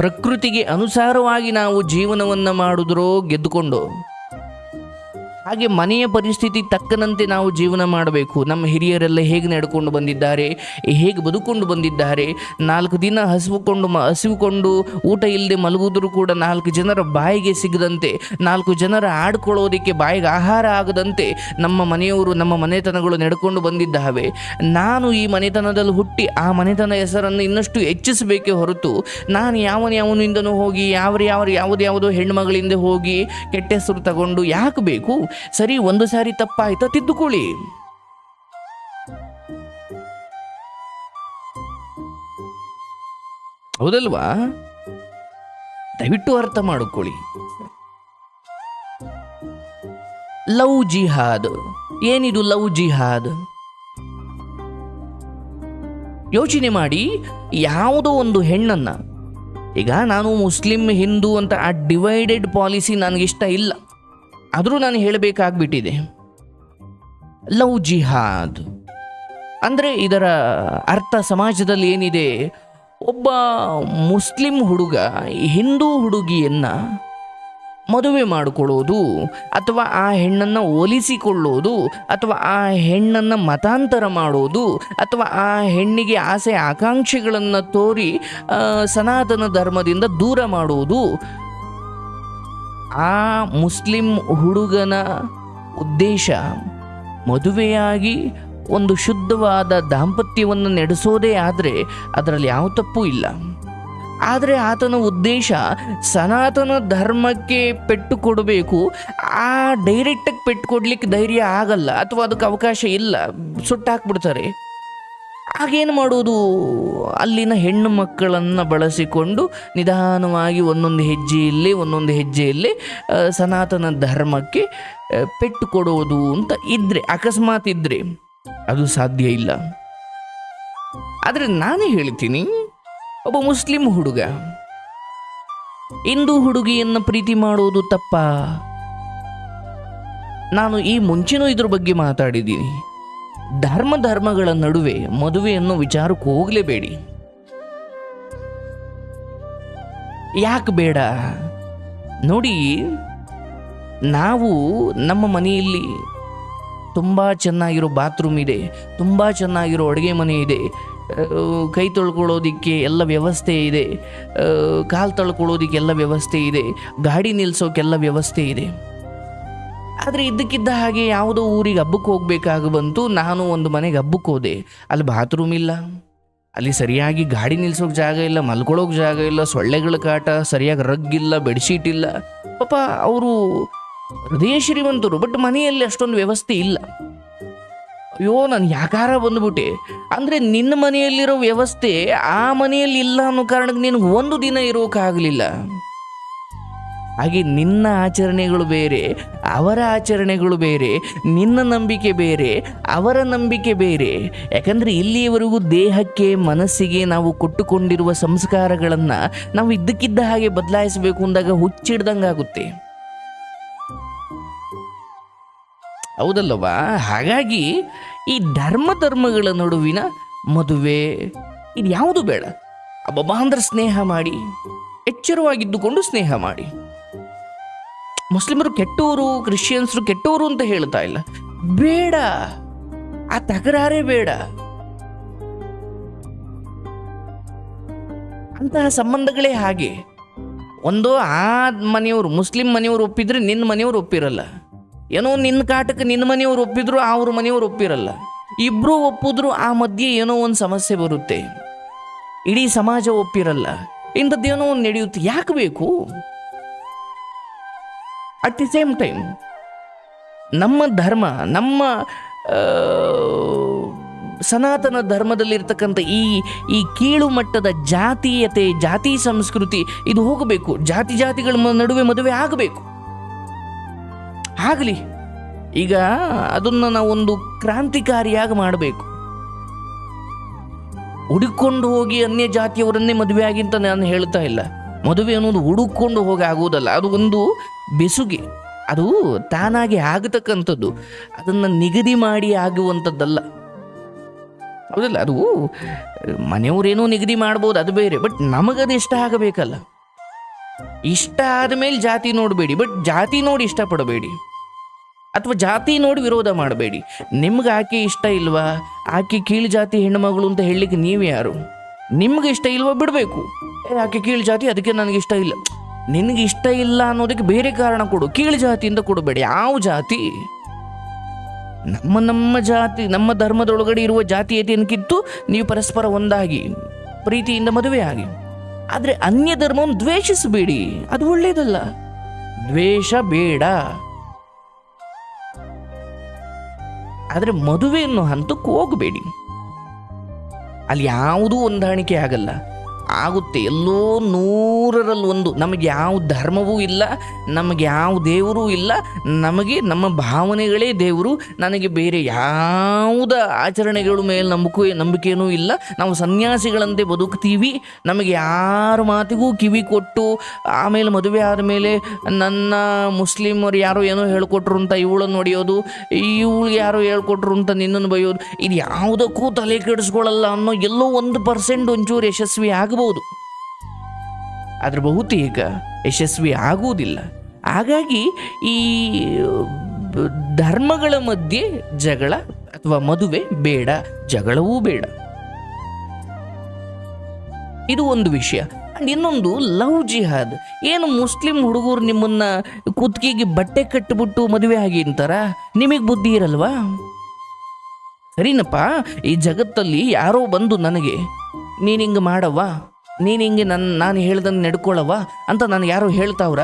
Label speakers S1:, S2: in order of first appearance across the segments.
S1: ಪ್ರಕೃತಿಗೆ ಅನುಸಾರವಾಗಿ ನಾವು ಜೀವನವನ್ನು ಮಾಡಿದ್ರೋ ಗೆದ್ದುಕೊಂಡು ಹಾಗೆ ಮನೆಯ ಪರಿಸ್ಥಿತಿ ತಕ್ಕನಂತೆ ನಾವು ಜೀವನ ಮಾಡಬೇಕು. ನಮ್ಮ ಹಿರಿಯರೆಲ್ಲ ಹೇಗೆ ನಡ್ಕೊಂಡು ಬಂದಿದ್ದಾರೆ, ಹೇಗೆ ಬದುಕೊಂಡು ಬಂದಿದ್ದಾರೆ, ನಾಲ್ಕು ದಿನ ಹಸಿವುಕೊಂಡು ಮ, ಹಸಿವುಕೊಂಡು ಊಟ ಇಲ್ಲದೆ ಮಲಗುವುದರೂ ಕೂಡ ನಾಲ್ಕು ಜನರ ಬಾಯಿಗೆ ಸಿಗದಂತೆ, ನಾಲ್ಕು ಜನರ ಆಡ್ಕೊಳ್ಳೋದಕ್ಕೆ ಬಾಯಿಗೆ ಆಹಾರ ಆಗದಂತೆ ನಮ್ಮ ಮನೆಯವರು, ನಮ್ಮ ಮನೆತನಗಳು ನಡ್ಕೊಂಡು ಬಂದಿದ್ದಾವೆ. ನಾನು ಈ ಮನೆತನದಲ್ಲಿ ಹುಟ್ಟಿ ಆ ಮನೆತನ ಹೆಸರನ್ನು ಇನ್ನಷ್ಟು ಹೆಚ್ಚಿಸಬೇಕೇ ಹೊರತು ನಾನು ಯಾವನ ಯಾವನಿಂದನೂ ಹೋಗಿ ಯಾವ ಯಾವ ಯಾವ್ದು ಯಾವುದೋ ಹೆಣ್ಮಗಳಿಂದ ಹೋಗಿ ಕೆಟ್ಟ ಹೆಸರು ತಗೊಂಡು ಯಾಕೆ ಬೇಕು? ಸರಿ, ಒಂದು ಸಾರಿ ತಪ್ಪಾಯ್ತ? ತಿದ್ದುಕೊಳ್ಳಿ. ಹೌದಲ್ವಾ? ದಯವಿಟ್ಟು ಅರ್ಥ ಮಾಡಿಕೊಳ್ಳಿ. Love jihad. ಏನಿದು ಲವ್ ಜಿಹಾದ್? ಯೋಚನೆ ಮಾಡಿ, ಯಾವುದೋ ಒಂದು ಹೆಣ್ಣನ್ನ. ಈಗ ನಾನು ಮುಸ್ಲಿಂ, ಹಿಂದೂ ಅಂತ ಆ ಡಿವೈಡೆಡ್ ಪಾಲಿಸಿ ನನಗಿಷ್ಟ ಇಲ್ಲ. ಆದರೂ ನಾನು ಹೇಳಬೇಕಾಗ್ಬಿಟ್ಟಿದೆ. ಲವ್ ಜಿಹಾದ್. ಅಂದರೆ ಇದರ ಅರ್ಥ ಸಮಾಜದಲ್ಲಿ ಏನಿದೆ? ಒಬ್ಬ ಮುಸ್ಲಿಂ ಹುಡುಗ, ಹಿಂದೂ ಹುಡುಗಿಯನ್ನು ಮದುವೆ ಮಾಡಿಕೊಳ್ಳೋದು, ಅಥವಾ ಆ ಹೆಣ್ಣನ್ನು ಒಲಿಸಿಕೊಳ್ಳೋದು ಅಥವಾ ಆ ಹೆಣ್ಣನ್ನು ಮತಾಂತರ ಮಾಡೋದು, ಅಥವಾ ಆ ಹೆಣ್ಣಿಗೆ ಆಸೆ ಆಕಾಂಕ್ಷೆಗಳನ್ನು ತೋರಿ ಸನಾತನ ಧರ್ಮದಿಂದ ದೂರ ಮಾಡುವುದು ಆ ಮುಸ್ಲಿಂ ಹುಡುಗನ ಉದ್ದೇಶ ಮದುವೆಯಾಗಿ ಒಂದು ಶುದ್ಧವಾದ ದಾಂಪತ್ಯವನ್ನು ನಡೆಸೋದೇ ಆದರೆ ಅದರಲ್ಲಿ ಯಾವ ತಪ್ಪು ಇಲ್ಲ. ಆದರೆ ಆತನ ಉದ್ದೇಶ ಸನಾತನ ಧರ್ಮಕ್ಕೆ ಪೆಟ್ಟು ಕೊಡಬೇಕು ಆ ಡೈರೆಕ್ಟಾಗಿ ಪೆಟ್ಟು ಕೊಡಲಿಕ್ಕೆ ಧೈರ್ಯ ಆಗಲ್ಲ ಅಥವಾ ಅದಕ್ಕೆ ಅವಕಾಶ ಇಲ್ಲ. ಸುಟ್ಟಾಕ್ಬಿಡ್ತಾರೆ. ಆಗೇನು ಮಾಡೋದು ಅಲ್ಲಿನ ಹೆಣ್ಣು ಮಕ್ಕಳನ್ನು ಬಳಸಿಕೊಂಡು ನಿಧಾನವಾಗಿ ಒಂದೊಂದು ಹೆಜ್ಜೆಯಲ್ಲಿ ಒಂದೊಂದು ಹೆಜ್ಜೆಯಲ್ಲಿ ಸನಾತನ ಧರ್ಮಕ್ಕೆ ಪೆಟ್ಟು ಕೊಡೋದು ಅಂತ ಇದ್ದರೆ ಅಕಸ್ಮಾತ್ ಇದ್ದರೆ ಅದು ಸಾಧ್ಯ ಇಲ್ಲ. ಆದರೆ ನಾನೇ ಹೇಳ್ತೀನಿ, ಒಬ್ಬ ಮುಸ್ಲಿಂ ಹುಡುಗ ಹಿಂದೂ ಹುಡುಗಿಯನ್ನು ಪ್ರೀತಿ ಮಾಡೋದು ತಪ್ಪ? ನಾನು ಈ ಮುಂಚೆನೂ ಇದ್ರ ಬಗ್ಗೆ ಮಾತಾಡಿದ್ದೀನಿ. ಧರ್ಮ ಧರ್ಮಗಳ ನಡುವೆ ಮದುವೆಯನ್ನು ವಿಚಾರಕ್ಕೆ ಹೋಗಲೇಬೇಡಿ. ಯಾಕೆ ಬೇಡ? ನೋಡಿ, ನಾವು ನಮ್ಮ ಮನೆಯಲ್ಲಿ ತುಂಬ ಚೆನ್ನಾಗಿರೋ ಬಾತ್ರೂಮ್ ಇದೆ, ತುಂಬ ಚೆನ್ನಾಗಿರೋ ಅಡುಗೆ ಮನೆ ಇದೆ ಕೈ ತೊಳ್ಕೊಳ್ಳೋದಿಕ್ಕೆ ಎಲ್ಲ ವ್ಯವಸ್ಥೆ ಇದೆ ಕಾಲು ತೊಳ್ಕೊಳ್ಳೋದಿಕ್ಕೆಲ್ಲ ವ್ಯವಸ್ಥೆ ಇದೆ, ಗಾಡಿ ನಿಲ್ಲಿಸೋಕೆಲ್ಲ ವ್ಯವಸ್ಥೆ ಇದೆ. ಆದರೆ ಇದ್ದಕ್ಕಿದ್ದ ಹಾಗೆ ಯಾವುದೋ ಊರಿಗೆ ಹಬ್ಬಕ್ಕೆ ಹೋಗಬೇಕಾಗಿ ಬಂತು ನಾನು ಒಂದು ಮನೆಗೆ ಹಬ್ಬಕ್ಕೆ ಹೋದೆ. ಅಲ್ಲಿ ಬಾತ್ರೂಮ್ ಇಲ್ಲ. ಅಲ್ಲಿ ಸರಿಯಾಗಿ ಗಾಡಿ ನಿಲ್ಸೋಕೆ ಜಾಗ ಇಲ್ಲ, ಮಲ್ಕೊಳ್ಳೋಕೆ ಜಾಗ ಇಲ್ಲ, ಸೊಳ್ಳೆಗಳ ಕಾಟ, ಸರಿಯಾಗಿ ರಗ್ ಇಲ್ಲ ಬೆಡ್ಶೀಟ್ ಇಲ್ಲ. ಪಾಪ ಅವರು ಹೃದಯ ಶ್ರೀಮಂತರು ಬಟ್ ಮನೆಯಲ್ಲಿ ಅಷ್ಟೊಂದು ವ್ಯವಸ್ಥೆ ಇಲ್ಲ. ಅಯ್ಯೋ, ನಾನು ಯಾಕಾರ ಬಂದ್ಬಿಟ್ಟೆ. ಅಂದರೆ ನಿನ್ನ ಮನೆಯಲ್ಲಿರೋ ವ್ಯವಸ್ಥೆ ಆ ಮನೆಯಲ್ಲಿ ಇಲ್ಲ ಅನ್ನೋ ಕಾರಣಕ್ಕೆ ನೀನು ಒಂದು ದಿನ ಇರೋಕ್ಕಾಗಲಿಲ್ಲ. ಹಾಗೆ ನಿನ್ನ ಆಚರಣೆಗಳು ಬೇರೆ, ಅವರ ಆಚರಣೆಗಳು ಬೇರೆ, ನಿನ್ನ ನಂಬಿಕೆ ಬೇರೆ, ಅವರ ನಂಬಿಕೆ ಬೇರೆ. ಯಾಕಂದರೆ ಇಲ್ಲಿಯವರೆಗೂ ದೇಹಕ್ಕೆ ಮನಸ್ಸಿಗೆ ನಾವು ಕೊಟ್ಟುಕೊಂಡಿರುವ ಸಂಸ್ಕಾರಗಳನ್ನು ನಾವು ಇದ್ದಕ್ಕಿದ್ದ ಹಾಗೆ ಬದಲಾಯಿಸಬೇಕು ಅಂದಾಗ ಹುಚ್ಚಿಡ್ದಂಗಾಗುತ್ತೆ ಹೌದಲ್ಲವಾ ಹಾಗಾಗಿ ಈ ಧರ್ಮ ಧರ್ಮಗಳ ನಡುವಿನ ಮದುವೆ ಇದು ಯಾವುದು ಬೇಡ. ಅಬ್ಬಬ್ಬ ಅಂದ್ರೆ ಸ್ನೇಹ ಮಾಡಿ, ಎಚ್ಚರವಾಗಿದ್ದುಕೊಂಡು ಸ್ನೇಹ ಮಾಡಿ. ಮುಸ್ಲಿಮರು ಕೆಟ್ಟವರು ಕ್ರಿಶ್ಚಿಯನ್ಸ್ರು ಕೆಟ್ಟವರು ಅಂತ ಹೇಳ್ತಾ ಇಲ್ಲ. ಬೇಡ. ಆ ತಕರಾರೇ ಬೇಡ. ಅಂತಹ ಸಂಬಂಧಗಳೇ ಹಾಗೆ. ಒಂದು ಆ ಮನೆಯವರು, ಮುಸ್ಲಿಂ ಮನೆಯವರು ಒಪ್ಪಿದ್ರೆ ನಿನ್ನ ಮನೆಯವರು ಒಪ್ಪಿರಲ್ಲ. ಏನೋ ನಿನ್ನ ಕಾಟಕ್ಕೆ ನಿನ್ನ ಮನೆಯವರು ಒಪ್ಪಿದ್ರು ಅವ್ರ ಮನೆಯವರು ಒಪ್ಪಿರಲ್ಲ. ಇಬ್ಬರು ಒಪ್ಪಿದ್ರು, ಆ ಮಧ್ಯೆ ಏನೋ ಒಂದು ಸಮಸ್ಯೆ ಬರುತ್ತೆ. ಇಡೀ ಸಮಾಜ ಒಪ್ಪಿರಲ್ಲ. ಇಂಥದ್ದೇನೋ ಒಂದು ನಡೆಯುತ್ತೆ. ಯಾಕೆ ಬೇಕು? ಅಟ್ ದಿ ಸೇಮ್ ಟೈಮ್ ನಮ್ಮ ಧರ್ಮ, ನಮ್ಮ ಸನಾತನ ಧರ್ಮದಲ್ಲಿರ್ತಕ್ಕಂಥ ಈ ಈ ಕೀಳು ಮಟ್ಟದ ಜಾತೀಯತೆ, ಜಾತಿ ಸಂಸ್ಕೃತಿ, ಇದು ಹೋಗಬೇಕು. ಜಾತಿ ಜಾತಿಗಳ ನಡುವೆ ಮದುವೆ ಆಗಬೇಕು. ಆಗಲಿ. ಈಗ ಅದನ್ನು ನಾವೊಂದು ಕ್ರಾಂತಿಕಾರಿಯಾಗಿ ಮಾಡಬೇಕು. ಹುಡುಕೊಂಡು ಹೋಗಿ ಅನ್ಯ ಜಾತಿಯವರನ್ನೇ ಮದುವೆ ಆಗಿ ಅಂತ ನಾನು ಹೇಳ್ತಾ ಇಲ್ಲ. ಮದುವೆ ಅನ್ನೋದು ಹುಡುಕೊಂಡು ಹೋಗಿ ಆಗುವುದಲ್ಲ, ಅದು ಒಂದು ಬೆಸುಗೆ. ಅದು ತಾನಾಗಿ ಆಗತಕ್ಕಂಥದ್ದು. ಅದನ್ನು ನಿಗದಿ ಮಾಡಿ ಆಗುವಂಥದ್ದಲ್ಲ. ಹೌದಲ್ಲ, ಅದು ಮನೆಯವರೇನೋ ನಿಗದಿ ಮಾಡ್ಬೋದು, ಅದು ಬೇರೆ. ಬಟ್ ನಮಗದು ಇಷ್ಟ ಆಗಬೇಕಲ್ಲ. ಇಷ್ಟ ಆದಮೇಲೆ ಜಾತಿ ನೋಡಬೇಡಿ ಬಟ್ ಜಾತಿ ನೋಡಿ ಇಷ್ಟಪಡಬೇಡಿ. ಅಥವಾ ಜಾತಿ ನೋಡಿ ವಿರೋಧ ಮಾಡಬೇಡಿ. ನಿಮ್ಗೆ ಆಕೆ ಇಷ್ಟ ಇಲ್ವಾ? ಆಕೆ ಕೀಳು ಜಾತಿ ಹೆಣ್ಣುಮಗಳು ಅಂತ ಹೇಳಲಿಕ್ಕೆ ನೀವು ಯಾರು ನಿಮ್ಗೆ ಇಷ್ಟ ಇಲ್ವೋ ಬಿಡಬೇಕು. ಯಾಕೆ ಕೀಳು ಜಾತಿ? ಅದಕ್ಕೆ ನನಗೆ ಇಷ್ಟ ಇಲ್ಲ. ನಿನಗೆ ಇಷ್ಟ ಇಲ್ಲ ಅನ್ನೋದಕ್ಕೆ ಬೇರೆ ಕಾರಣ ಕೊಡು. ಕೀಳು ಜಾತಿಯಿಂದ ಕೊಡಬೇಡಿ. ಯಾವ ಜಾತಿ? ನಮ್ಮ ನಮ್ಮ ಜಾತಿ, ನಮ್ಮ ಧರ್ಮದೊಳಗಡೆ ಇರುವ ಜಾತೀಯತೆಯನ್ನು ಕಿತ್ತು ನೀವು ಪರಸ್ಪರ ಒಂದಾಗಿ, ಪ್ರೀತಿಯಿಂದ ಮದುವೆ ಆಗಿ. ಆದರೆ ಅನ್ಯ ಧರ್ಮವನ್ನು ದ್ವೇಷಿಸಬೇಡಿ. ಅದು ಒಳ್ಳೆಯದಲ್ಲ ದ್ವೇಷ ಬೇಡ. ಆದರೆ ಮದುವೆ ಅನ್ನೋ ಹಂತಕ್ಕೆ ಹೋಗಬೇಡಿ. ಅಲ್ಲಿ ಯಾವುದೂ ಹೊಂದಾಣಿಕೆ ಆಗಲ್ಲ. ಆಗುತ್ತೆ. ಎಲ್ಲೋ ನೂರರಲ್ಲಿ ಒಂದು. ನಮಗೆ ಯಾವ ಧರ್ಮವೂ ಇಲ್ಲ, ನಮಗೆ ಯಾವ ದೇವರೂ ಇಲ್ಲ, ನಮಗೆ ನಮ್ಮ ಭಾವನೆಗಳೇ ದೇವರು. ನನಗೆ ಬೇರೆ ಯಾವುದ ಆಚರಣೆಗಳ ಮೇಲೆ ನಂಬಿಕೆ ನಂಬಿಕೆಯೂ ಇಲ್ಲ. ನಾವು ಸನ್ಯಾಸಿಗಳಂತೆ ಬದುಕ್ತೀವಿ. ನಮಗೆ ಯಾರ ಮಾತಿಗೂ ಕಿವಿ ಕೊಟ್ಟು, ಆಮೇಲೆ ಮದುವೆ ಆದಮೇಲೆ ನನ್ನ ಮುಸ್ಲಿಮರು ಯಾರೋ ಏನೋ ಹೇಳ್ಕೊಟ್ರು ಅಂತ ಇವಳನ್ನು ಹೊಡೆಯೋದು, ಇವಳಿಗೆ ಯಾರೋ ಹೇಳ್ಕೊಟ್ರು ಅಂತ ನಿನ್ನನ್ನು ಬೈಯೋದು, ಇದು ಯಾವುದಕ್ಕೂ ತಲೆ ಕೆಡಿಸ್ಕೊಳ್ಳಲ್ಲ ಅನ್ನೋ ಎಲ್ಲೋ ಒಂದು ಪರ್ಸೆಂಟ್ ಒಂಚೂರು ಯಶಸ್ವಿ ಆಗಬಹುದು ಆದರೆ ಬಹುತೇಕ ಯಶಸ್ವಿ ಆಗುವುದಿಲ್ಲ. ಹಾಗಾಗಿ ಈ ಧರ್ಮಗಳ ಮಧ್ಯೆ ಜಗಳ ಅಥವಾ ಮದುವೆ ಬೇಡ, ಜಗಳವೂ ಬೇಡ. ಇದು ಒಂದು ವಿಷಯ. ಇನ್ನೊಂದು ಲವ್ ಜಿಹಾದ್. ಏನು ಮುಸ್ಲಿಂ ಹುಡುಗರು ನಿಮ್ಮನ್ನ ಕುತ್ತಿಗೆಗೆ ಬಟ್ಟೆ ಕಟ್ಟಿಬಿಟ್ಟು ಮದುವೆ ಆಗಿ ಅಂತಾರ? ನಿಮಗೆ ಬುದ್ಧಿ ಇರಲ್ವಾ? ಸರಿನಪ್ಪ, ಈ ಜಗತ್ತಲ್ಲಿ ಯಾರೋ ಬಂದು ನನಗೆ ನೀನು ಹಿಂಗೆ ಮಾಡವ್ವ? ನೀನು ಹಿಂಗೆ ನನ್ನ ನಾನು ಹೇಳ್ದಂಗೆ ನಡ್ಕೊಳ್ಳವ ಅಂತ ನಾನು ಯಾರು ಹೇಳ್ತಾವ್ರ?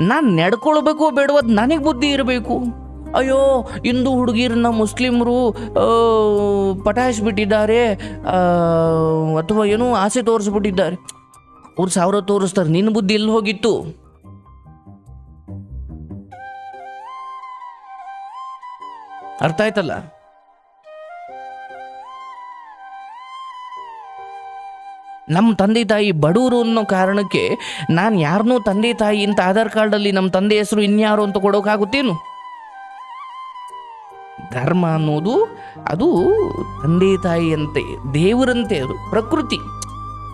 S1: ನಾನು ನೆಡ್ಕೊಳ್ಬೇಕು ಬೇಡವದು ನನಗೆ ಬುದ್ಧಿ ಇರಬೇಕು. ಅಯ್ಯೋ, ಹಿಂದೂ ಹುಡುಗಿರನ್ನ ಮುಸ್ಲಿಮರು ಪಟಾಯಿಸ್ಬಿಟ್ಟಿದ್ದಾರೆ ಬಿಟ್ಟಿದ್ದಾರೆ ಅಥವಾ ಏನೋ ಆಸೆ ತೋರಿಸ್ಬಿಟ್ಟಿದ್ದಾರೆ. ಅವ್ರು ಸಾವಿರ ತೋರಿಸ್ತಾರೆ ನಿನ್ನ ಬುದ್ಧಿ ಎಲ್ಲಿ ಹೋಗಿತ್ತು? ಅರ್ಥ ಆಯ್ತಲ್ಲ? ನಮ್ಮ ತಂದೆ ತಾಯಿ ಬಡವರು ಅನ್ನೋ ಕಾರಣಕ್ಕೆ ನಾನು ಯಾರನ್ನೂ ತಂದೆ ತಾಯಿ ಇಂಥ ಆಧಾರ್ ಕಾರ್ಡಲ್ಲಿ ನಮ್ಮ ತಂದೆ ಹೆಸರು ಇನ್ಯಾರು ಅಂತ ಕೊಡೋಕ್ಕಾಗುತ್ತೇನು ಧರ್ಮ ಅನ್ನೋದು ಅದು ತಂದೆ ತಾಯಿಯಂತೆ, ದೇವರಂತೆ ಅದು, ಪ್ರಕೃತಿ.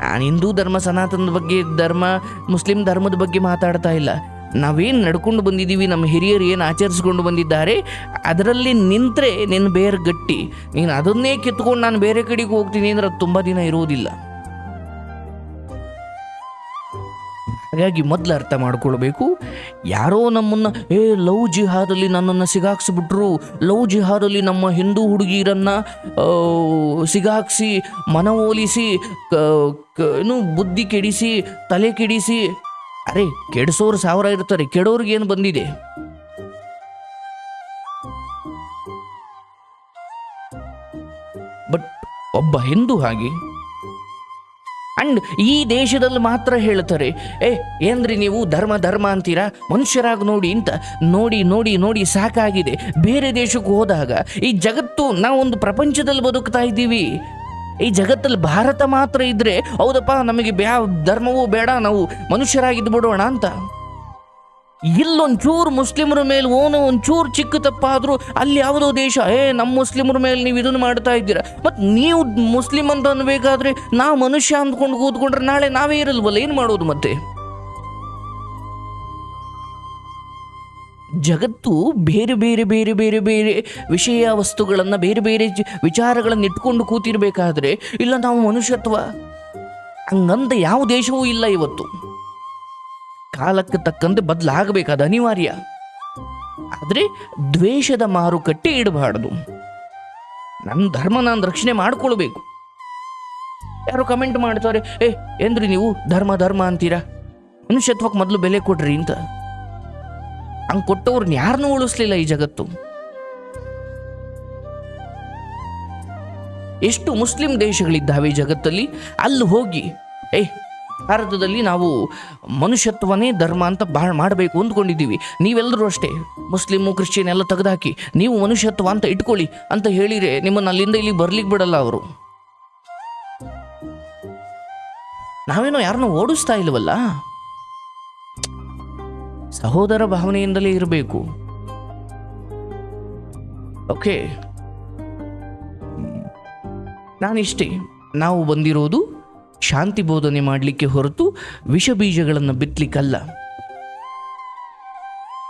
S1: ನಾನು ಹಿಂದೂ ಧರ್ಮ, ಸನಾತನದ ಬಗ್ಗೆ, ಧರ್ಮ, ಮುಸ್ಲಿಂ ಧರ್ಮದ ಬಗ್ಗೆ ಮಾತಾಡ್ತಾ ಇಲ್ಲ. ನಾವೇನು ನಡ್ಕೊಂಡು ಬಂದಿದ್ದೀವಿ, ನಮ್ಮ ಹಿರಿಯರು ಏನು ಆಚರಿಸ್ಕೊಂಡು ಬಂದಿದ್ದಾರೆ, ಅದರಲ್ಲಿ ನಿಂತರೆ ನಿನ್ನ ಬೇರೆ ಗಟ್ಟಿ ನೀನು ಅದನ್ನೇ ಕಿತ್ಕೊಂಡು ನಾನು ಬೇರೆ ಕಡೆಗೆ ಹೋಗ್ತೀನಿ ಅಂದ್ರೆ ಅದು ತುಂಬ ದಿನ ಇರುವುದಿಲ್ಲ ಹಾಗಾಗಿ ಮೊದಲು ಅರ್ಥ ಮಾಡ್ಕೊಳ್ಬೇಕು. ಯಾರೋ ನಮ್ಮನ್ನ, ಏ, ಲವ್ ಜಿಹಾದಲ್ಲಿ ನನ್ನನ್ನು ಸಿಗಾಕ್ಸಿಬಿಟ್ರು. ಲವ್ ಜಿಹಾದಲ್ಲಿ ನಮ್ಮ ಹಿಂದೂ ಹುಡುಗಿರನ್ನ ಸಿಗಾಕ್ಸಿ ಮನವೊಲಿಸಿ ಏನು ಬುದ್ಧಿ ಕೆಡಿಸಿ, ತಲೆ ಕೆಡಿಸಿ. ಅರೆ, ಕೆಡಿಸೋರು ಸಾವಿರ ಇರ್ತಾರೆ. ಕೆಡೋರ್ಗೆ ಏನು ಬಂದಿದೆ? ಬಟ್ ಒಬ್ಬ ಹಿಂದೂ ಹಾಗೆ ಅಂಡ್ ಈ ದೇಶದಲ್ಲಿ ಮಾತ್ರ ಹೇಳ್ತಾರೆ ಏ, ಏನ್ರಿ ನೀವು ಧರ್ಮ ಧರ್ಮ ಅಂತೀರಾ? ಮನುಷ್ಯರಾಗಿ ನೋಡಿ ಅಂತ ನೋಡಿ ನೋಡಿ ನೋಡಿ ಸಾಕಾಗಿದೆ. ಬೇರೆ ದೇಶಕ್ಕೆ ಹೋದಾಗ ಈ ಜಗತ್ತು ನಾವೊಂದು ಪ್ರಪಂಚದಲ್ಲಿ ಬದುಕ್ತಾ ಇದ್ದೀವಿ. ಈ ಜಗತ್ತಲ್ಲಿ ಭಾರತ ಮಾತ್ರ ಇದ್ರೆ, ಹೌದಪ್ಪ, ನಮಗೆ ಬ್ಯಾ, ಧರ್ಮವೂ ಬೇಡ, ನಾವು ಮನುಷ್ಯರಾಗಿದ್ದು ಬಿಡೋಣ ಅಂತ. ಇಲ್ಲೊಂಚೂರು ಮುಸ್ಲಿಮರ ಮೇಲೆ ಓನು ಒಂಚೂರು ಚಿಕ್ಕ ತಪ್ಪಾದರೂ ಅಲ್ಲಿ ಯಾವುದೋ ದೇಶ, ಏ, ನಮ್ಮ ಮುಸ್ಲಿಮರ ಮೇಲೆ ನೀವು ಇದನ್ನು ಮಾಡ್ತಾ ಇದ್ದೀರಾ? ಮತ್ತು ನೀವು ಮುಸ್ಲಿಮ್ ಅಂತ ಅನ್ಬೇಕಾದ್ರೆ ನಾವು ಮನುಷ್ಯ ಅಂದ್ಕೊಂಡು ಕೂತ್ಕೊಂಡ್ರೆ ನಾಳೆ ನಾವೇ ಇರಲ್ವಲ್ಲ, ಏನು ಮಾಡೋದು ಮತ್ತೆ? ಜಗತ್ತು ಬೇರೆ ಬೇರೆ ಬೇರೆ ಬೇರೆ ಬೇರೆ ವಿಷಯ ವಸ್ತುಗಳನ್ನು ಬೇರೆ ಬೇರೆ ವಿಚಾರಗಳನ್ನು ಇಟ್ಕೊಂಡು ಕೂತಿರ್ಬೇಕಾದ್ರೆ, ಇಲ್ಲ ನಾವು ಮನುಷ್ಯತ್ವ? ಹಂಗಂತ ಯಾವ ದೇಶವೂ ಇಲ್ಲ ಇವತ್ತು. ಕಾಲಕ್ಕೆ ತಕ್ಕಂತೆ ಬದಲಾಗಬೇಕಾದ ಅನಿವಾರ್ಯ. ಆದರೆ ದ್ವೇಷದ ಮಾರುಕಟ್ಟೆ ಇಡಬಾರ್ದು. ನನ್ನ ಧರ್ಮ ನಾನು ರಕ್ಷಣೆ ಮಾಡಿಕೊಳ್ಬೇಕು. ಯಾರು ಕಮೆಂಟ್ ಮಾಡ್ತಾರೆ, ಏ, ಏನ್ರಿ ನೀವು ಧರ್ಮ ಧರ್ಮ ಅಂತೀರಾ? ಮನುಷ್ಯತ್ವಕ್ಕೆ ಮೊದಲು ಬೆಲೆ ಕೊಡ್ರಿ ಅಂತ. ಹಂಗೆ ಕೊಟ್ಟವ್ರನ್ನ ಯಾರನ್ನೂ ಉಳಿಸ್ಲಿಲ್ಲ ಈ ಜಗತ್ತು. ಎಷ್ಟು ಮುಸ್ಲಿಂ ದೇಶಗಳಿದ್ದಾವೆ ಜಗತ್ತಲ್ಲಿ, ಅಲ್ಲಿ ಹೋಗಿ, ಏ ಭಾರತದಲ್ಲಿ ನಾವು ಮನುಷ್ಯತ್ವನೇ ಧರ್ಮ ಅಂತ ಭಾಳ ಮಾಡಬೇಕು ಅಂದ್ಕೊಂಡಿದ್ದೀವಿ. ನೀವೆಲ್ಲರೂ ಅಷ್ಟೇ, ಮುಸ್ಲಿಮು, ಕ್ರಿಶ್ಚಿಯನ್ ಎಲ್ಲ ತೆಗೆದಾಕಿ, ನೀವು ಮನುಷ್ಯತ್ವ ಅಂತ ಇಟ್ಕೊಳ್ಳಿ ಅಂತ ಹೇಳಿರೆ ನಿಮ್ಮನ್ನು ಅಲ್ಲಿಂದ ಇಲ್ಲಿ ಬರ್ಲಿಕ್ಕೆ ಬಿಡಲ್ಲ ಅವರು. ನಾವೇನೋ ಯಾರನ್ನೂ ಓಡಿಸ್ತಾ ಇಲ್ವಲ್ಲ? ಸಹೋದರ ಭಾವನೆಯಿಂದಲೇ ಇರಬೇಕು. ಓಕೆ. ನಾನಿಷ್ಟೇ, ನಾವು ಬಂದಿರೋದು ಶಾಂತಿ ಬೋಧನೆ ಮಾಡಲಿಕ್ಕೆ ಹೊರತು ವಿಷ ಬೀಜಗಳನ್ನು ಬಿತ್ತಲಿಕ್ಕಲ್ಲ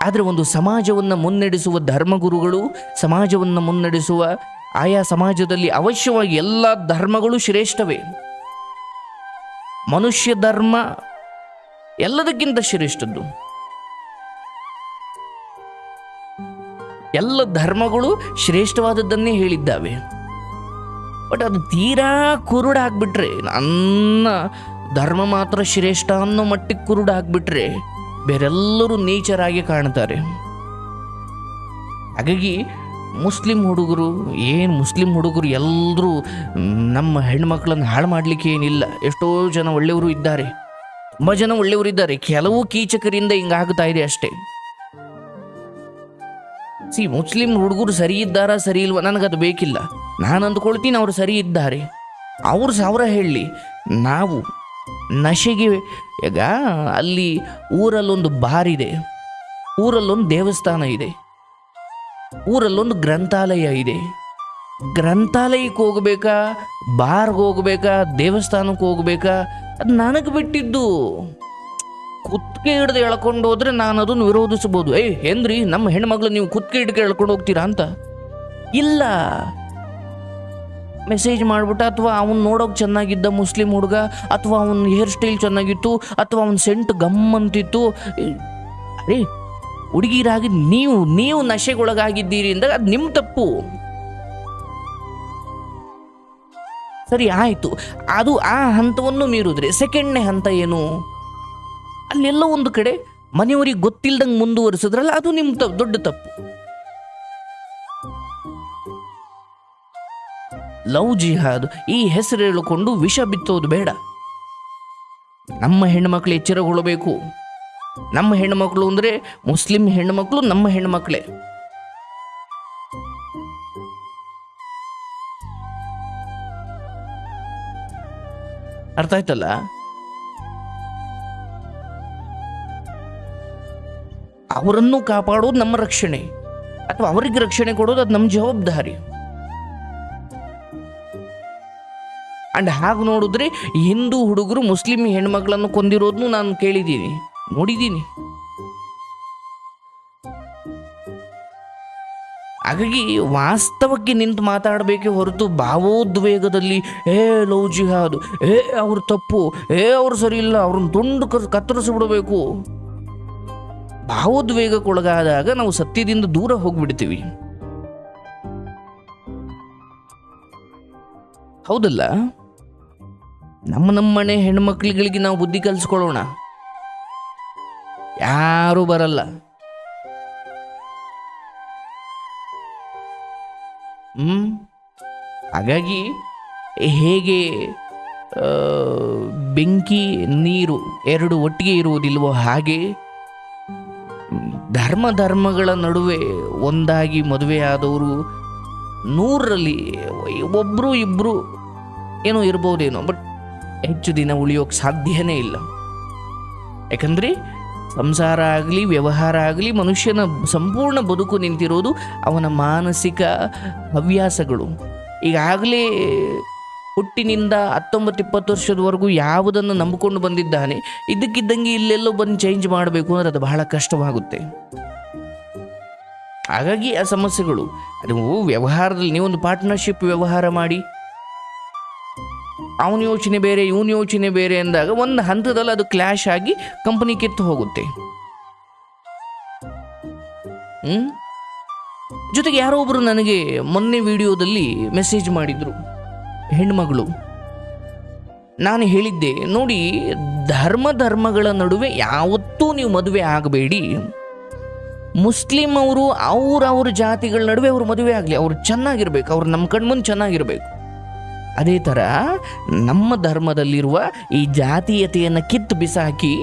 S1: ಆದರೆ ಒಂದು ಸಮಾಜವನ್ನು ಮುನ್ನಡೆಸುವ ಧರ್ಮಗುರುಗಳು, ಸಮಾಜವನ್ನು ಮುನ್ನಡೆಸುವ ಆಯಾ ಸಮಾಜದಲ್ಲಿ ಅವಶ್ಯವಾಗಿ ಎಲ್ಲ ಧರ್ಮಗಳು ಶ್ರೇಷ್ಠವೇ. ಮನುಷ್ಯ ಧರ್ಮ ಎಲ್ಲದಕ್ಕಿಂತ ಶ್ರೇಷ್ಠದ್ದು. ಎಲ್ಲ ಧರ್ಮಗಳು ಶ್ರೇಷ್ಠವಾದದ್ದನ್ನೇ ಹೇಳಿದ್ದಾವೆ. ಬಟ್ ಅದು ತೀರಾ ಕುರುಡಾಗ್ಬಿಟ್ರೆ, ನನ್ನ ಧರ್ಮ ಮಾತ್ರ ಶ್ರೇಷ್ಠ ಅನ್ನೋ ಮಟ್ಟಿಗೆ ಕುರುಡಾಗ್ಬಿಟ್ರೆ ಬೇರೆಲ್ಲರೂ ನೇಚರಾಗಿ ಕಾಣ್ತಾರೆ. ಹಾಗಾಗಿ ಮುಸ್ಲಿಂ ಹುಡುಗರು, ಏನು ಮುಸ್ಲಿಂ ಹುಡುಗರು ಎಲ್ಲರೂ ನಮ್ಮ ಹೆಣ್ಮಕ್ಳನ್ನು ಹಾಳು ಮಾಡಲಿಕ್ಕೆ ಏನಿಲ್ಲ, ಎಷ್ಟೋ ಜನ ಒಳ್ಳೆಯವರು ಇದ್ದಾರೆ. ತುಂಬ ಜನ ಒಳ್ಳೆಯವರು ಇದ್ದಾರೆ, ಕೆಲವು ಕೀಚಕರಿಂದ ಹಿಂಗಾಗ್ತಾ ಇದೆ ಅಷ್ಟೇ. ಸಿ, ಮುಸ್ಲಿಂ ಹುಡುಗರು ಸರಿ ಇದ್ದಾರ, ಸರಿ ಇಲ್ವಾ? ನನಗದು ಬೇಕಿಲ್ಲ. ನಾನು ಅಂದ್ಕೊಳ್ತೀನಿ ಅವರು ಸರಿ ಇದ್ದಾರೆ. ಅವ್ರು ಸಾವಿರ ಹೇಳಿ, ನಾವು ನಶೆಗೆ, ಈಗ ಅಲ್ಲಿ ಊರಲ್ಲೊಂದು ಬಾರ್ ಇದೆ. ಊರಲ್ಲೊಂದು ದೇವಸ್ಥಾನ ಇದೆ. ಊರಲ್ಲೊಂದು ಗ್ರಂಥಾಲಯ ಇದೆ. ಗ್ರಂಥಾಲಯಕ್ಕೆ ಹೋಗ್ಬೇಕಾ, ಬಾರ್ಗೆ ಹೋಗ್ಬೇಕಾ, ದೇವಸ್ಥಾನಕ್ಕೆ ಹೋಗ್ಬೇಕಾ, ಅದು ನನಗೆ ಬಿಟ್ಟಿದ್ದು. ಕುತ್ತಿಗೆ ಹಿಡ್ದು ಎಳ್ಕೊಂಡು ಹೋದ್ರೆ ನಾನು ಅದನ್ನು ವಿರೋಧಿಸಬಹುದು. ಏಯ್ ಹೆಂದ್ರಿ ನಮ್ಮ ಹೆಣ್ಮಗಳು ನೀವು ಕುತ್ತಿಗೆ ಹಿಡ್ಕೆ ಎಳ್ಕೊಂಡು ಹೋಗ್ತೀರಾ ಅಂತ? ಇಲ್ಲ. ಮೆಸೇಜ್ ಮಾಡ್ಬಿಟ್ಟ, ಅಥವಾ ಅವನು ನೋಡೋಕೆ ಚೆನ್ನಾಗಿದ್ದ ಮುಸ್ಲಿಂ ಹುಡುಗ, ಅಥವಾ ಅವನ ಹೇರ್ ಸ್ಟೈಲ್ ಚೆನ್ನಾಗಿತ್ತು, ಅಥವಾ ಅವನ ಸೆಂಟ್ ಗಮ್ ಅಂತಿತ್ತು. ಅರೇ ಹುಡುಗಿರಾಗಿ ನೀವು ನೀವು ನಶೆಗೊಳಗಾಗಿದ್ದೀರಿ ಅಂದಾಗ ಅದು ನಿಮ್ಮ ತಪ್ಪು. ಸರಿ, ಆಯಿತು. ಅದು ಆ ಹಂತವನ್ನು ಮೀರಿದ್ರೆ ಸೆಕೆಂಡ್ನೇ ಹಂತ ಏನು? ಅಲ್ಲೆಲ್ಲೋ ಒಂದು ಕಡೆ ಮನೆಯವರಿಗೆ ಗೊತ್ತಿಲ್ದಂಗೆ ಮುಂದುವರಿಸಿದ್ರಲ್ಲ ಅದು ನಿಮ್ಮ ದೊಡ್ಡ ತಪ್ಪು. ಲವ್ ಜಿಹಾದ್ ಈ ಹೆಸರು ಹೇಳಿಕೊಂಡು ವಿಷ ಬಿತ್ತೋದು ಬೇಡ. ನಮ್ಮ ಹೆಣ್ಮಕ್ಳು ಎಚ್ಚರಗೊಳ್ಳಬೇಕು ನಮ್ಮ ಹೆಣ್ಮಕ್ಳು ಅಂದರೆ ಮುಸ್ಲಿಂ ಹೆಣ್ಮಕ್ಳು ನಮ್ಮ ಹೆಣ್ಮಕ್ಳೇ. ಅರ್ಥ ಆಯ್ತಲ್ಲ? ಅವರನ್ನು ಕಾಪಾಡೋದು ನಮ್ಮ ರಕ್ಷಣೆ ಅಥವಾ ಅವರಿಗೆ ರಕ್ಷಣೆ ಕೊಡೋದು ಅದು ನಮ್ಮ ಜವಾಬ್ದಾರಿ. ಅಂಡ್ ಹಾಗೆ ನೋಡಿದ್ರೆ ಹಿಂದೂ ಹುಡುಗರು ಮುಸ್ಲಿಂ ಹೆಣ್ಮಕ್ಳನ್ನು ಕೊಂದಿರೋದನ್ನು ನಾನು ಕೇಳಿದ್ದೀನಿ, ನೋಡಿದ್ದೀನಿ. ಹಾಗಾಗಿ ವಾಸ್ತವಕ್ಕೆ ನಿಂತು ಮಾತಾಡಬೇಕೆ ಹೊರತು ಭಾವೋದ್ವೇಗದಲ್ಲಿ, ಏ ಲವ್ ಜಿಹಾದ್, ಏ ಅವ್ರ ತಪ್ಪು, ಏ ಅವ್ರು ಸರಿ ಇಲ್ಲ, ಅವ್ರನ್ನ ತುಂಡು ಕತ್ತರಿಸಿಬಿಡಬೇಕು ಕತ್ತರಿಸ್ಬಿಡ್ಬೇಕು. ಭಾವೋದ್ವೇಗಕ್ಕೊಳಗಾದಾಗ ನಾವು ಸತ್ಯದಿಂದ ದೂರ ಹೋಗ್ಬಿಡ್ತೀವಿ. ಹೌದಲ್ಲ? ನಮ್ಮ ನಮ್ಮನೆ ಹೆಣ್ಮಕ್ಳುಗಳಿಗೆ ನಾವು ಬುದ್ಧಿ ಕಲಿಸ್ಕೊಳ್ಳೋಣ. ಯಾರೂ ಬರಲ್ಲ. ಹ್ಮ್? ಹಾಗಾಗಿ ಹೇಗೆ ಬೆಂಕಿ, ನೀರು ಎರಡು ಒಟ್ಟಿಗೆ ಇರುವುದಿಲ್ವೋ ಹಾಗೆ ಧರ್ಮ ಧರ್ಮಗಳ ನಡುವೆ ಒಂದಾಗಿ ಮದುವೆಯಾದವರು ನೂರರಲ್ಲಿ ಒಬ್ಬರು ಇಬ್ಬರು ಏನೋ ಇರ್ಬೋದೇನೋ ಬಟ್ ಹೆಚ್ಚು ದಿನ ಉಳಿಯೋಕೆ ಸಾಧ್ಯನೇ ಇಲ್ಲ. ಯಾಕಂದರೆ ಸಂಸಾರ ಆಗಲಿ, ವ್ಯವಹಾರ ಆಗಲಿ, ಮನುಷ್ಯನ ಸಂಪೂರ್ಣ ಬದುಕು ನಿಂತಿರೋದು ಅವನ ಮಾನಸಿಕ ಹವ್ಯಾಸಗಳು. ಈಗಾಗಲೇ ಹುಟ್ಟಿನಿಂದ ಹತ್ತೊಂಬತ್ತು ಇಪ್ಪತ್ತು ವರ್ಷದವರೆಗೂ ಯಾವುದನ್ನು ನಂಬಿಕೊಂಡು ಬಂದಿದ್ದಾನೆ ಇದ್ದಕ್ಕಿದ್ದಂಗೆ ಇಲ್ಲೆಲ್ಲೋ ಬಂದು ಚೇಂಜ್ ಮಾಡಬೇಕು ಅಂದರೆ ಅದು ಬಹಳ ಕಷ್ಟವಾಗುತ್ತೆ. ಹಾಗಾಗಿ ಆ ಸಮಸ್ಯೆಗಳು ಅದು ವ್ಯವಹಾರದಲ್ಲಿ, ನೀವೊಂದು ಪಾರ್ಟ್ನರ್ಶಿಪ್ ವ್ಯವಹಾರ ಮಾಡಿ. ಅವನ ಯೋಚನೆ ಬೇರೆ, ಇವನ ಯೋಚನೆ ಬೇರೆ ಅಂದಾಗ ಒಂದು ಹಂತದಲ್ಲಿ ಅದು ಕ್ಲಾಶ್ ಆಗಿ ಕಂಪನಿ ಕಿತ್ತು ಹೋಗುತ್ತೆ. ಜೊತೆಗೆ ಯಾರೋ ಒಬ್ಬರು ನನಗೆ ಮೊನ್ನೆ ವಿಡಿಯೋದಲ್ಲಿ ಮೆಸೇಜ್ ಮಾಡಿದ್ರು. ಹೆಣ್ಮಗಳು ನಾನು ಹೇಳಿದ್ದೆ, ನೋಡಿ, ಧರ್ಮ ಧರ್ಮಗಳ ನಡುವೆ ಯಾವತ್ತೂ ನೀವು ಮದುವೆ ಆಗಬೇಡಿ. ಮುಸ್ಲಿಂ ಅವರು ಅವ್ರ ಅವ್ರ ಜಾತಿಗಳ ನಡುವೆ ಅವರು ಮದುವೆ ಆಗಲಿ, ಅವ್ರು ಚೆನ್ನಾಗಿರ್ಬೇಕು, ಅವ್ರು ನಮ್ಮ ಕಣ್ಮುಂದು ಚೆನ್ನಾಗಿರ್ಬೇಕು. ಅದೇ ಥರ ನಮ್ಮ ಧರ್ಮದಲ್ಲಿರುವ ಈ ಜಾತೀಯತೆಯನ್ನು ಕಿತ್ತು ಬಿಸಾಕಿ,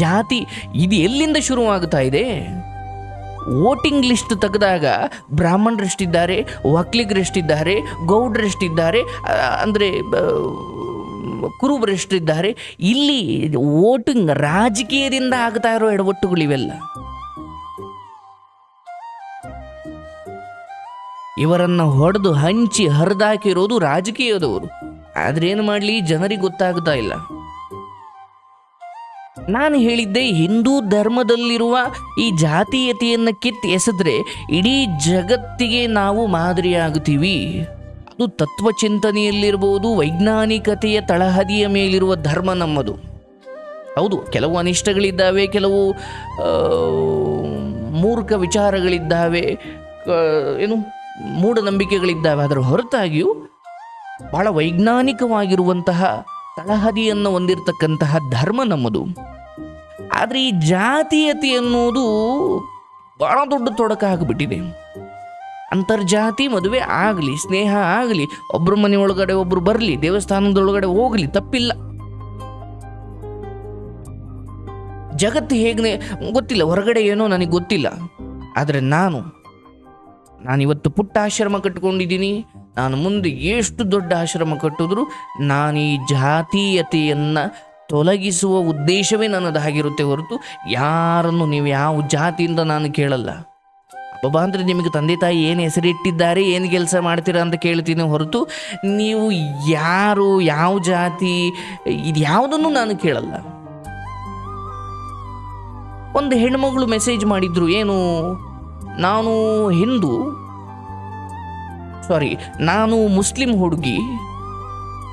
S1: ಜಾತಿ ಇದು ಎಲ್ಲಿಂದ ಶುರುವಾಗ್ತಾ ಇದೆ? ವೋಟಿಂಗ್ ಲಿಸ್ಟ್ ತೆಗೆದಾಗ ಬ್ರಾಹ್ಮಣರೆಷ್ಟಿದ್ದಾರೆ, ವಕ್ಲಿಗರೆಷ್ಟಿದ್ದಾರೆ, ಗೌಡ್ರೆಷ್ಟಿದ್ದಾರೆ ಅಂದರೆ ಕುರುಬರೆಷ್ಟಿದ್ದಾರೆ. ಇಲ್ಲಿ ವೋಟಿಂಗ್ ರಾಜಕೀಯದಿಂದ ಆಗ್ತಾ ಇರೋ ಎಡವಟ್ಟುಗಳಿವೆಲ್ಲ ಇವರನ್ನು ಹೊಡೆದು ಹಂಚಿ ಹರಿದಾಕಿರೋದು ರಾಜಕೀಯದವರು. ಆದ್ರೆ ಏನು ಮಾಡಲಿ? ಜನರಿಗೆ ಗೊತ್ತಾಗ್ತಾ ಇಲ್ಲ. ನಾನು ಹೇಳಿದ್ದೆ ಹಿಂದೂ ಧರ್ಮದಲ್ಲಿರುವ ಈ ಜಾತೀಯತೆಯನ್ನು ಕಿತ್ತು ಎಸೆದ್ರೆ ಇಡೀ ಜಗತ್ತಿಗೆ ನಾವು ಮಾದರಿಯಾಗುತ್ತೀವಿ. ಅದು ತತ್ವಚಿಂತನೆಯಲ್ಲಿರ್ಬೋದು, ವೈಜ್ಞಾನಿಕತೆಯ ತಳಹದಿಯ ಮೇಲಿರುವ ಧರ್ಮ ನಮ್ಮದು. ಹೌದು, ಕೆಲವು ಅನಿಷ್ಟಗಳಿದ್ದಾವೆ, ಕೆಲವು ಮೂರ್ಖ ವಿಚಾರಗಳಿದ್ದಾವೆ ಏನು, ಮೂಢನಂಬಿಕೆಗಳಿದ್ದಾವೆ. ಅದರ ಹೊರತಾಗಿಯೂ ಬಹಳ ವೈಜ್ಞಾನಿಕವಾಗಿರುವಂತಹ ತಳಹದಿಯನ್ನು ಹೊಂದಿರತಕ್ಕಂತಹ ಧರ್ಮ ನಮ್ಮದು. ಆದರೆ ಈ ಜಾತೀಯತೆ ಅನ್ನೋದು ಬಹಳ ದೊಡ್ಡ ತೊಡಕಾಗ್ಬಿಟ್ಟಿದೆ ಅಂತರ್ಜಾತಿ ಮದುವೆ ಆಗಲಿ, ಸ್ನೇಹ ಆಗಲಿ ಒಬ್ಬರ ಮನೆ ಒಳಗಡೆ ಒಬ್ರು ಬರಲಿ, ದೇವಸ್ಥಾನದೊಳಗಡೆ ಹೋಗಲಿ, ತಪ್ಪಿಲ್ಲ. ಜಗತ್ತು ಹೇಗೆ ಗೊತ್ತಿಲ್ಲ, ಹೊರಗಡೆ ಏನೋ ನನಗೆ ಗೊತ್ತಿಲ್ಲ. ಆದರೆ ನಾನು, ನಾನಿವತ್ತು ಪುಟ್ಟ ಆಶ್ರಮ ಕಟ್ಕೊಂಡಿದ್ದೀನಿ. ನಾನು ಮುಂದೆ ಎಷ್ಟು ದೊಡ್ಡ ಆಶ್ರಮ ಕಟ್ಟಿದ್ರು ನಾನು ಈ ಜಾತೀಯತೆಯನ್ನು ತೊಲಗಿಸುವ ಉದ್ದೇಶವೇ ನನ್ನದಾಗಿರುತ್ತೆ ಹೊರತು ಯಾರನ್ನು ನೀವು ಯಾವ ಜಾತಿಯಿಂದ ನಾನು ಕೇಳಲ್ಲ. ಅಬ್ಬಬ್ಬಾ, ಅಂದರೆ ನಿಮಗೆ ತಂದೆ ತಾಯಿ ಏನು ಹೆಸರಿಟ್ಟಿದ್ದಾರೆ, ಏನು ಕೆಲಸ ಮಾಡ್ತೀರಾ ಅಂತ ಕೇಳ್ತೀನಿ ಹೊರತು ನೀವು ಯಾರು, ಯಾವ ಜಾತಿ ಇದು ಯಾವುದನ್ನು ನಾನು ಕೇಳಲ್ಲ. ಒಂದು ಹೆಣ್ಮಗಳು ಮೆಸೇಜ್ ಮಾಡಿದ್ರು, ಏನು, ನಾನು ಹಿಂದೂ ಸಾರಿ ನಾನು ಮುಸ್ಲಿಂ ಹುಡುಗಿ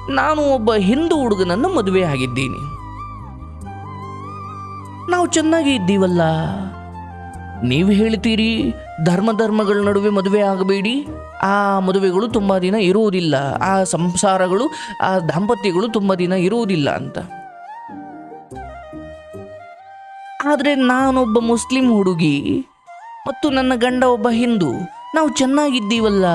S1: ನಾನು ಒಬ್ಬ ಹಿಂದೂ ಹುಡುಗನನ್ನು ಮದುವೆ ಆಗಿದ್ದೀನಿ. ನಾವು ಚೆನ್ನಾಗಿ ಇದ್ದೀವಲ್ಲ? ನೀವು ಹೇಳ್ತೀರಿ, ಧರ್ಮ ಧರ್ಮಗಳ ನಡುವೆ ಮದುವೆ ಆಗಬೇಡಿ. ಆ ಮದುವೆಗಳು ತುಂಬ ದಿನ ಇರುವುದಿಲ್ಲ, ಆ ಸಂಸಾರಗಳು, ಆ ದಾಂಪತ್ಯಗಳು ತುಂಬ ದಿನ ಇರುವುದಿಲ್ಲ ಅಂತ. ಆದರೆ ನಾನೊಬ್ಬ ಮುಸ್ಲಿಂ ಹುಡುಗಿ ಮತ್ತು ನನ್ನ ಗಂಡ ಒಬ್ಬ ಹಿಂದೂ, ನಾವು ಚೆನ್ನಾಗಿದ್ದೀವಲ್ಲ?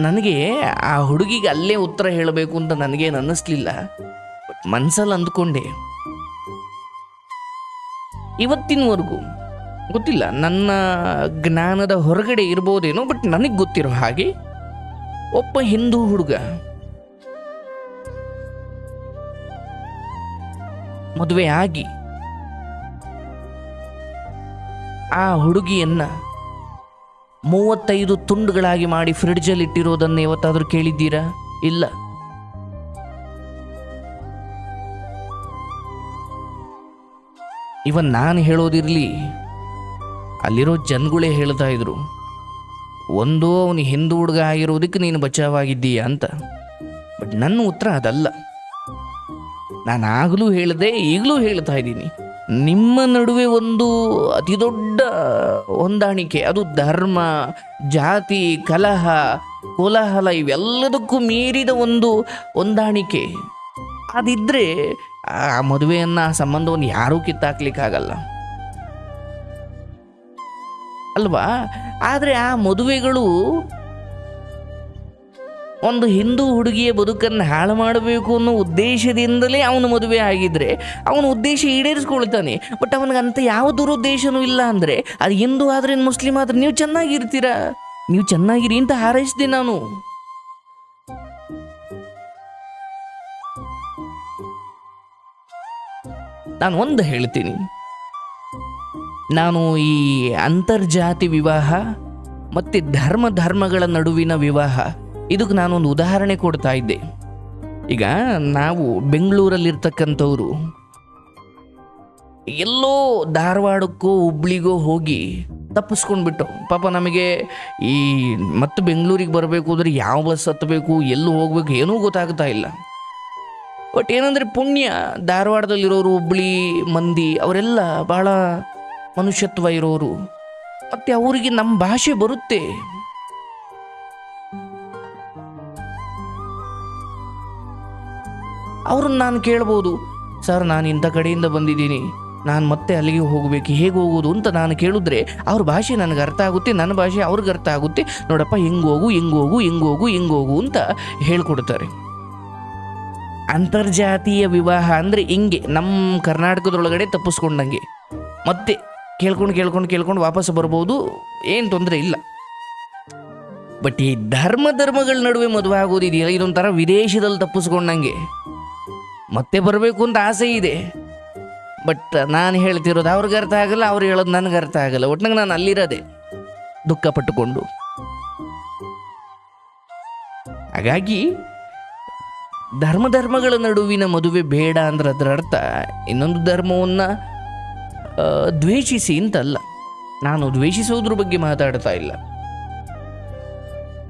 S1: ನನಗೆ ಆ ಹುಡುಗಿಗೆ ಅಲ್ಲೇ ಉತ್ತರ ಹೇಳಬೇಕು ಅಂತ ನನಗೇನು ಅನ್ನಿಸ್ಲಿಲ್ಲ. ಬಟ್ ಅಂದ್ಕೊಂಡೆ. ಇವತ್ತಿನವರೆಗೂ ಗೊತ್ತಿಲ್ಲ, ನನ್ನ ಜ್ಞಾನದ ಹೊರಗಡೆ ಇರ್ಬೋದೇನೋ, ಬಟ್ ನನಗೆ ಗೊತ್ತಿರೋ ಹಾಗೆ ಒಬ್ಬ ಹಿಂದೂ ಹುಡುಗ ಮದುವೆ ಆಗಿ ಆ ಹುಡುಗಿಯನ್ನ ಮೂವತ್ತೈದು ತುಂಡುಗಳಾಗಿ ಮಾಡಿ ಫ್ರಿಡ್ಜಲ್ಲಿ ಇಟ್ಟಿರೋದನ್ನು ಇವತ್ತಾದರೂ ಕೇಳಿದ್ದೀರಾ? ಇಲ್ಲ. ಇವನ್ ನಾನು ಹೇಳೋದಿರಲಿ. ಅಲ್ಲಿರೋ ಜನಗಳೇ ಹೇಳ್ತಾ ಇದ್ರು. ಒಂದೋ ಅವನು ಹಿಂದೂ ಹುಡುಗ ಆಗಿರೋದಕ್ಕೆ ನೀನು ಬಚಾವಾಗಿದ್ದೀಯ ಅಂತ. ಬಟ್ ನನ್ನ ಉತ್ತರ ಅದಲ್ಲ. ನಾನು ಆಗಲೂ ಹೇಳಿದೆ ಈಗಲೂ ಹೇಳ್ತಾ ಇದ್ದೀನಿ. ನಿಮ್ಮ ನಡುವೆ ಒಂದು ಅತಿ ದೊಡ್ಡ ಹೊಂದಾಣಿಕೆ, ಅದು ಧರ್ಮ, ಜಾತಿ, ಕಲಹ, ಕೋಲಾಹಲ ಇವೆಲ್ಲದಕ್ಕೂ ಮೀರಿದ ಒಂದು ಹೊಂದಾಣಿಕೆ. ಅದಿದ್ರೆ ಆ ಮದುವೆಯನ್ನು ಆ ಸಂಬಂಧವನ್ನು ಯಾರೂ ಕಿತ್ತಾಕ್ಲಿಕ್ಕಾಗಲ್ಲ. ಅಲ್ವಾ? ಆದರೆ ಆ ಮದುವೆಗಳು ಒಂದು ಹಿಂದೂ ಹುಡುಗಿಯ ಬದುಕನ್ನು ಹಾಳು ಮಾಡಬೇಕು ಅನ್ನೋ ಉದ್ದೇಶದಿಂದಲೇ ಅವನು ಮದುವೆ ಆಗಿದ್ರೆ ಅವನ ಉದ್ದೇಶ ಈಡೇರಿಸ್ಕೊಳ್ತಾನೆ. ಬಟ್ ಅವನಿಗಂತ ಯಾವ ದುರುದ್ದೇಶನೂ ಇಲ್ಲ ಅಂದರೆ, ಅದು ಹಿಂದೂ ಆದರೆ ಮುಸ್ಲಿಂ ಆದರೆ ನೀವು ಚೆನ್ನಾಗಿರ್ತೀರಾ? ನೀವು ಚೆನ್ನಾಗಿರಿ ಅಂತ ಹಾರೈಸಿದೆ ನಾನು. ನಾನು ಒಂದು ಹೇಳ್ತೀನಿ. ನಾನು ಈ ಅಂತರ್ಜಾತಿ ವಿವಾಹ ಮತ್ತು ಧರ್ಮ ಧರ್ಮಗಳ ನಡುವಿನ ವಿವಾಹ ಇದಕ್ಕೆ ನಾನೊಂದು ಉದಾಹರಣೆ ಕೊಡ್ತಾ ಇದ್ದೆ. ಈಗ ನಾವು ಬೆಂಗಳೂರಲ್ಲಿರ್ತಕ್ಕಂಥವ್ರು ಎಲ್ಲೋ ಧಾರವಾಡಕ್ಕೋ ಹುಬ್ಳಿಗೋ ಹೋಗಿ ತಪ್ಪಿಸ್ಕೊಂಡ್ಬಿಟ್ಟು, ಪಾಪ ನಮಗೆ ಈ ಮತ್ತೆ ಬೆಂಗಳೂರಿಗೆ ಬರಬೇಕು ಅಂದರೆ ಯಾವ ಬಸ್ ಹತ್ತಬೇಕು, ಎಲ್ಲಿ ಹೋಗಬೇಕು ಏನೂ ಗೊತ್ತಾಗ್ತಾ ಇಲ್ಲ. ಬಟ್ ಏನಂದರೆ ಪುಣ್ಯ, ಧಾರವಾಡದಲ್ಲಿರೋರು ಹುಬ್ಳಿ, ಮಂದಿ ಅವರೆಲ್ಲ ಬಹಳ ಮನುಷ್ಯತ್ವ ಇರೋರು. ಮತ್ತು ಅವರಿಗೆ ನಮ್ಮ ಭಾಷೆ ಬರುತ್ತೆ. ಅವ್ರನ್ನ ನಾನು ಕೇಳ್ಬೋದು. ಸರ್, ನಾನು ಇಂಥ ಕಡೆಯಿಂದ ಬಂದಿದ್ದೀನಿ. ನಾನು ಮತ್ತೆ ಅಲ್ಲಿಗೆ ಹೋಗಬೇಕು. ಹೇಗೆ ಹೋಗೋದು ಅಂತ ನಾನು ಕೇಳಿದ್ರೆ ಅವ್ರ ಭಾಷೆ ನನಗೆ ಅರ್ಥ ಆಗುತ್ತೆ, ನನ್ನ ಭಾಷೆ ಅವ್ರಿಗೆ ಅರ್ಥ ಆಗುತ್ತೆ. ನೋಡಪ್ಪ, ಹಿಂಗೆ ಹೋಗು ಹಿಂಗೆ ಹೋಗು ಹಿಂಗೆ ಹೋಗು ಹಿಂಗೆ ಹೋಗು ಅಂತ ಹೇಳ್ಕೊಡ್ತಾರೆ. ಅಂತರ್ಜಾತೀಯ ವಿವಾಹ ಅಂದರೆ ಹಿಂಗೆ ನಮ್ಮ ಕರ್ನಾಟಕದೊಳಗಡೆ ತಪ್ಪಿಸ್ಕೊಂಡಂಗೆ. ಮತ್ತೆ ಕೇಳ್ಕೊಂಡು ಕೇಳ್ಕೊಂಡು ಕೇಳ್ಕೊಂಡು ವಾಪಸ್ ಬರ್ಬೋದು, ಏನು ತೊಂದರೆ ಇಲ್ಲ. ಬಟ್ ಈ ಧರ್ಮ ಧರ್ಮಗಳ ನಡುವೆ ಮದುವೆ ಆಗೋದಿದೆಯಲ್ಲ, ಇದೊಂಥರ ವಿದೇಶದಲ್ಲಿ ತಪ್ಪಿಸ್ಕೊಂಡಂಗೆ. ಮತ್ತೆ ಬರಬೇಕು ಅಂತ ಆಸೆ ಇದೆ. ಬಟ್ ನಾನು ಹೇಳ್ತಿರೋದು ಅವ್ರಿಗೆ ಅರ್ಥ ಆಗಲ್ಲ, ಅವ್ರು ಹೇಳೋದು ನನಗೆ ಅರ್ಥ ಆಗಲ್ಲ. ಒಟ್ನಾಗ ನಾನು ಅಲ್ಲಿರೋದೆ. ದುಃಖ ಪಟ್ಟುಕೊಂಡು. ಹಾಗಾಗಿ, ಧರ್ಮ ಧರ್ಮಗಳ ನಡುವಿನ ಮದುವೆ ಬೇಡ ಅಂದ್ರೆ ಅದರ ಅರ್ಥ ಇನ್ನೊಂದು ಧರ್ಮವನ್ನು ದ್ವೇಷಿಸಿ ಅಂತಲ್ಲ. ನಾನು ದ್ವೇಷಿಸೋದ್ರ ಬಗ್ಗೆ ಮಾತಾಡ್ತಾ ಇಲ್ಲ.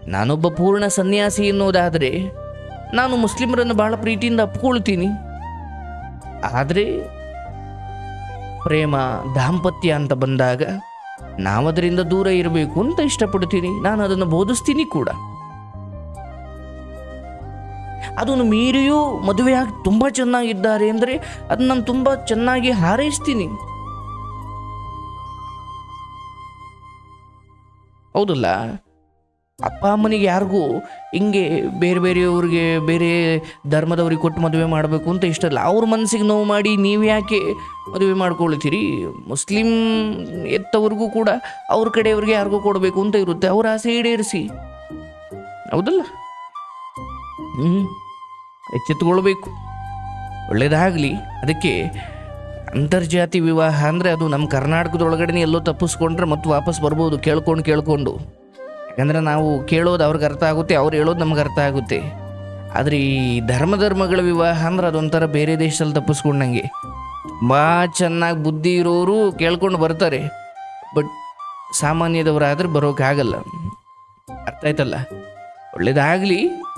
S1: ನಾನೊಬ್ಬ ಪೂರ್ಣ ಸನ್ಯಾಸಿ ಎನ್ನುವುದಾದರೆ ನಾನು ಮುಸ್ಲಿಮರನ್ನು ಬಹಳ ಪ್ರೀತಿಯಿಂದ ಅಪ್ಕೊಳ್ತೀನಿ ಆದರೆ ಪ್ರೇಮ ದಾಂಪತ್ಯ ಅಂತ ಬಂದಾಗ ನಾವು ಅದರಿಂದ ದೂರ ಇರಬೇಕು ಅಂತ ಇಷ್ಟಪಡ್ತೀನಿ. ನಾನು ಅದನ್ನು ಬೋಧಿಸ್ತೀನಿ ಕೂಡ. ಅದನ್ನು ಮೀರಿಯೂ ಮದುವೆಯಾಗಿ ತುಂಬ ಚೆನ್ನಾಗಿದ್ದಾರೆ ಅಂದರೆ ಅದನ್ನ ನಾನು ತುಂಬ ಚೆನ್ನಾಗಿ ಹಾರೈಸ್ತೀನಿ. ಹೌದಲ್ಲ? ಅಪ್ಪ ಅಮ್ಮನಿಗೆ ಯಾರಿಗೂ ಹಿಂಗೆ ಬೇರೆ ಬೇರೆಯವ್ರಿಗೆ ಬೇರೆ ಧರ್ಮದವ್ರಿಗೆ ಕೊಟ್ಟು ಮದುವೆ ಮಾಡಬೇಕು ಅಂತ ಇಷ್ಟ ಇಲ್ಲ. ಅವ್ರ ಮನಸ್ಸಿಗೆ ನೋವು ಮಾಡಿ ನೀವು ಯಾಕೆ ಮದುವೆ ಮಾಡ್ಕೊಳ್ತೀರಿ? ಮುಸ್ಲಿಂ ಎತ್ತವ್ರಿಗೂ ಕೂಡ ಅವ್ರ ಕಡೆಯವ್ರಿಗೆ ಯಾರಿಗೂ ಕೊಡಬೇಕು ಅಂತ ಇರುತ್ತೆ. ಅವ್ರ ಆಸೆ ಈಡೇರಿಸಿ. ಹೌದಲ್ಲ? ಹ್ಞೂ ಎಚ್ಚೆತ್ತುಕೊಳ್ಬೇಕು. ಒಳ್ಳೇದಾಗಲಿ. ಅದಕ್ಕೆ ಅಂತರ್ಜಾತಿ ವಿವಾಹ ಅಂದರೆ ಅದು ನಮ್ಮ ಕರ್ನಾಟಕದೊಳಗಡೆ ಎಲ್ಲೋ ತಪ್ಪಿಸ್ಕೊಂಡ್ರೆ ಮತ್ತೆ ವಾಪಸ್ ಬರ್ಬೋದು. ಕೇಳ್ಕೊಂಡು ಕೇಳ್ಕೊಂಡು. ಯಾಕಂದರೆ ನಾವು ಕೇಳೋದು ಅವ್ರಿಗೆ ಅರ್ಥ ಆಗುತ್ತೆ, ಅವ್ರು ಹೇಳೋದು ನಮ್ಗೆ ಅರ್ಥ ಆಗುತ್ತೆ. ಆದರೆ ಈ ಧರ್ಮ ಧರ್ಮಗಳ ವಿವಾಹ ಅಂದ್ರೆ ಅದೊಂಥರ ಬೇರೆ ದೇಶದಲ್ಲಿ ತಪ್ಪಿಸ್ಕೊಂಡಂಗೆ. ಭಾಳ ಚೆನ್ನಾಗಿ ಬುದ್ಧಿ ಇರೋರು ಕೇಳ್ಕೊಂಡು ಬರ್ತಾರೆ, ಬಟ್ ಸಾಮಾನ್ಯದವರಾದ್ರೆ ಬರೋಕ್ಕಾಗಲ್ಲ. ಅರ್ಥ ಆಯ್ತಲ್ಲ? ಒಳ್ಳೇದಾಗಲಿ.